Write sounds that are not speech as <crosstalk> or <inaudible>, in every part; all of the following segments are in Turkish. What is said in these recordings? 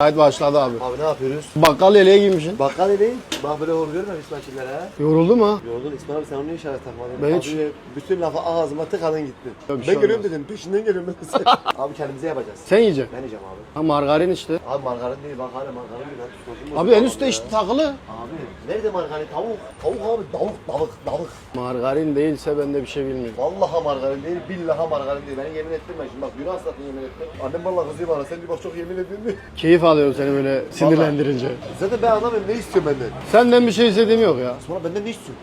Haydi başladı abi. Abi ne yapıyoruz? Bakkal yeleğe giymişsin. Bakkal edeyin. Bak böyle hor görme İsmail'lere ha. Yoruldu mu? Yoruldun İsmail abi sen onu niye işaret takmadın? Ben Abi hiç- bütün lafı ağzıma tıkadın gittin. Bir ben şey olmaz. dedim peşinden geliyorum ben. <laughs> abi kendimize yapacağız. Sen yiyeceksin. Ben yiyeceğim abi. Ha margarin işte. Abi margarin değil bak hala margarin değil. Abi en üstte işte takılı. Abi nerede margarin? Tavuk. Tavuk abi tavuk tavuk tavuk. Margarin değilse ben de bir şey bilmiyorum. Vallahi margarin değil, billahi margarin değil. Ben yemin ettim ben şimdi bak Yunan satın yemin ettim. Annem vallahi kızıyor bana sen bir bak çok yemin ediyorsun diye. <laughs> Keyif alıyorum seni böyle sinirlendirince. Zaten ben anlamıyorum ne istiyor benden? Senden bir şey istediğim yok ya. Sonra benden ne istiyorsun?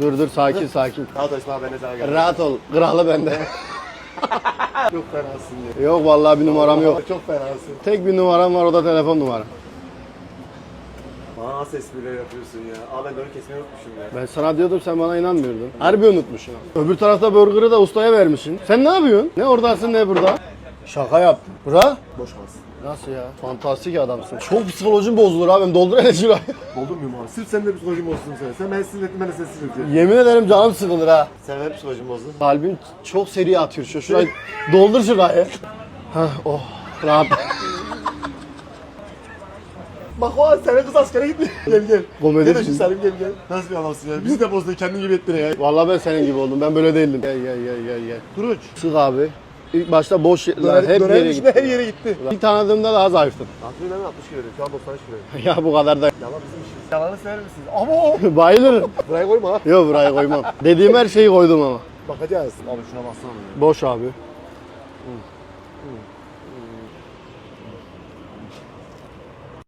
Dur dur sakin sakin. Daha da İsmail ben de sana geldim. Rahat ol. Kralı bende. <laughs> Çok fenasın ya. yok vallahi bir numaram yok. Çok fenasın. Tek bir numaram var o da telefon numaram. Bana nasıl espriler yapıyorsun ya? Abi ben de onu kesmeyi unutmuşum ya. Ben sana diyordum sen bana inanmıyordun. Harbi unutmuşsun. Öbür tarafta burger'ı da ustaya vermişsin. Sen ne yapıyorsun? Ne oradasın ne burada? Şaka yaptım. Bura? Boş kalsın. Nasıl ya? Fantastik adamsın. Çok psikolojim bozulur abi. Doldur hele şurayı. <laughs> Doldurmuyorum abi. Sırf senin de psikolojim olsun sen. Sen beni sinir ettin ben de sinir edeceğim. Yemin ederim canım sıkılır ha. Sen benim psikolojim bozdun. Kalbim çok seri atıyor. Şu şurayı doldur şurayı. Hah oh rahat. Bak o senin kız askere gitti. <laughs> gel gel. Komedi Gel şu Salim gel gel. Nasıl bir adamsın ya? Bizi de bozdun kendin gibi ettin ya. Vallahi ben senin gibi oldum. Ben böyle değildim. Gel gel gel gel gel. Turuç. Sık abi. İlk başta boş yerler hep döner <laughs> yere gitti. her yere gitti. İlk tanıdığımda daha zayıftın. Hatırlıyorum ben 60 kilo Şu an 93 kilo. <laughs> ya bu kadar da Yalan bizim işimiz. Yalanı sever misiniz? Ama bayılırım. Buraya koyma ha. Yok buraya koymam. Dediğim her şeyi koydum ama. Bakacağız. Abi şuna baksana. Boş abi.